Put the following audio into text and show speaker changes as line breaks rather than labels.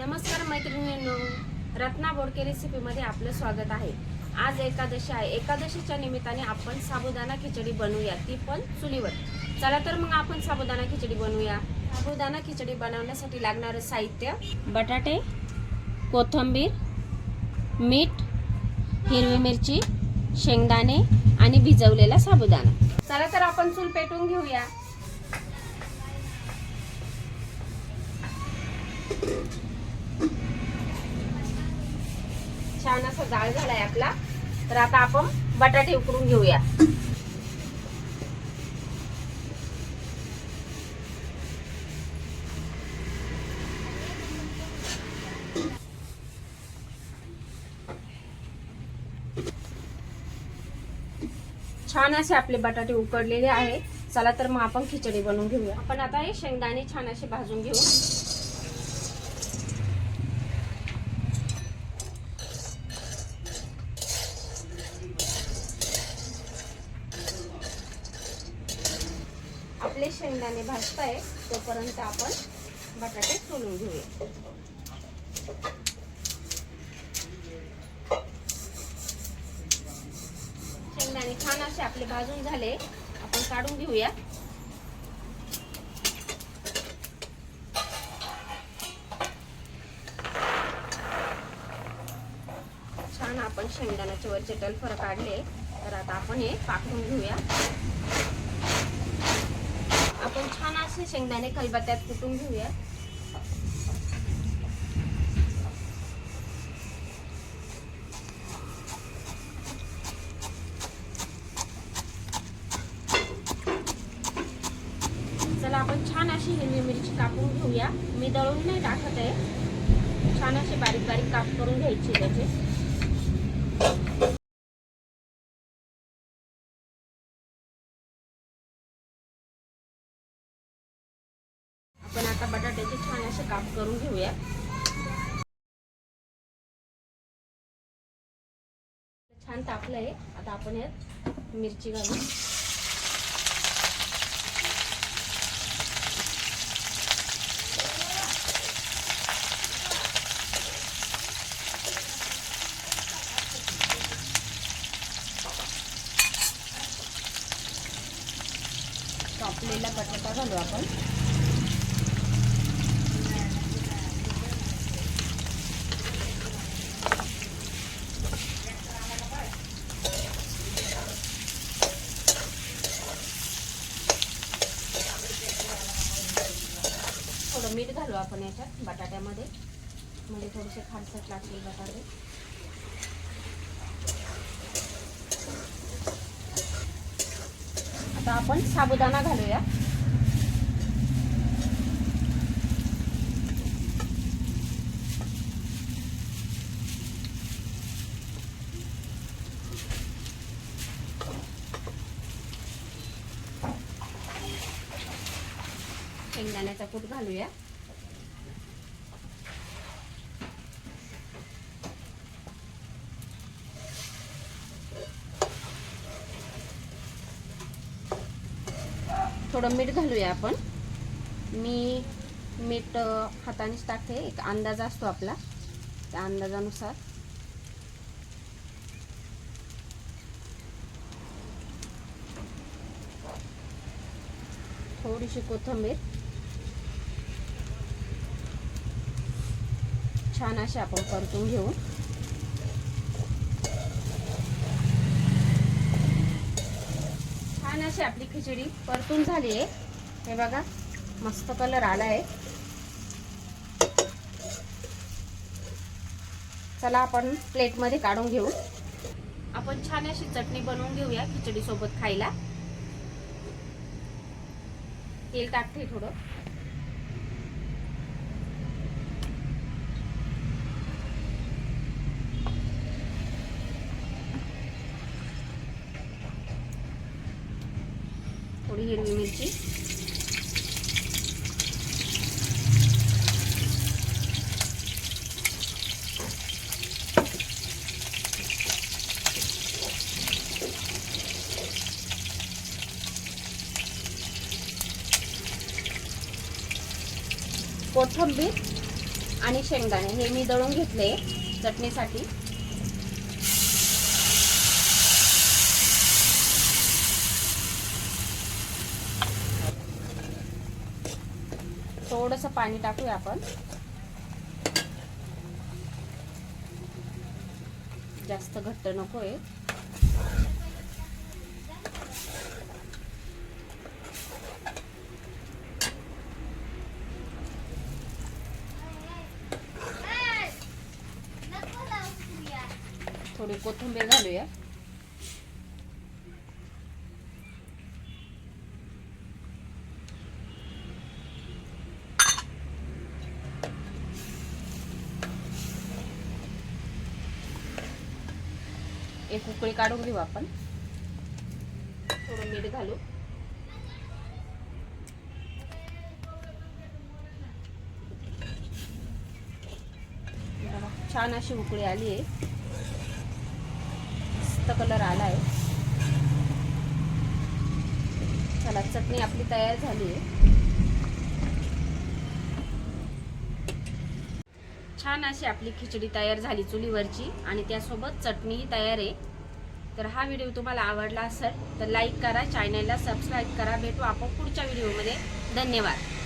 नमस्कार मैत्रिणींनो. रत्ना बोडके रेसिपीमध्ये आपलं स्वागत आहे. आज एकादशी आहे. एकादशीच्या निमित्ताने आपण साबुदाणा खिचडी बनवूया. ती पण चुलीवर. चला तर मग आपण साबुदाणा खिचडी बनवूया. साबुदाणा खिचडी बनवण्यासाठी लागणारं साहित्य बटाटे कोथिंबीर मीठ हिरवी मिरची शेंगदाणे आणि भिजवलेला साबुदाणा. चला तर आपण चूल पेटून घेऊया. डाळ झालाय आपला. तर आता आपण बटाटे उकडून घेऊया. छान असे आपले बटाटे उकडलेले आहे चला तर मग आपण खिचडी बनवून घेऊया. आपण आता हे शेंगदाणे छान असे भाजून घेऊ. आपले शेंगदाणे भाजताय तोपर्यंत आपण बटाटे सोलून घेऊया. शेंगदाणे छान असे आपले भाजून झाले आपण काढून घेऊया. छान आपण शेंगदाण्याचे वरचे टलफर काढले तर आता आपण हे पाकून घेऊया. असे शेंगदाणे खलबत्त्यात कुटून घेऊया. चला आपण छान अशी हिरवी मिरची कापून घेऊया. मी दळून नाही टाकत आहे. छान असे बारीक बारीक काप करून घ्यायचे त्याचे. बटाट्याचे छान असे काप करून घेऊया. छान तापलंय आता आपण यात मिरची घालू. कापलेला बटाटा घालू आपण. मीठ घालू आपण याच्यात बटाट्यामध्ये. म्हणजे थोडेसे खारसट लागतील बटाटे. आता आपण साबुदाणा घालूया. शेंगदाण्याचा कूट घालूया. थोडं मीठ घालूया आपण. मी मीठ हातानेच टाकते. एक अंदाज असतो आपला. त्या अंदाजानुसार. थोडीशी कोथिंबीर. छान असे आपण परतून घेऊ. छान अशी आपली खिचडी परतून झाली आहे. हे बघा मस्त कलर आला आहे चला आपण प्लेटमध्ये काढून घेऊ. आपण छान अशी चटणी बनवून घेऊया खिचडी सोबत खायला. तेल टाकते थोडं. थोडी हिरवी मिरची. कोथिंबीर आणि शेंगदाणे हे मी दळून घेतले चटणीसाठी. थोडंसं पाणी टाकूया आपण. जास्त घट्ट नकोय. थोडी कोथिंबीर घालूया. एक उकळी काढून घेऊ आपण. थोडं मीठ घालू. छान अशी उकळी आली आहे. मस्त कलर आला आहे चला चटणी आपली तयार झाली आहे. छान अशी आपली खिचडी तयार झाली चुलीवरची आणि त्यासोबत चटणीही तयार आहे. तर हा व्हिडिओ तुम्हाला आवडला असेल तर लाईक करा चॅनलला सबस्क्राईब करा. भेटू आपण पुढच्या व्हिडिओमध्ये. धन्यवाद.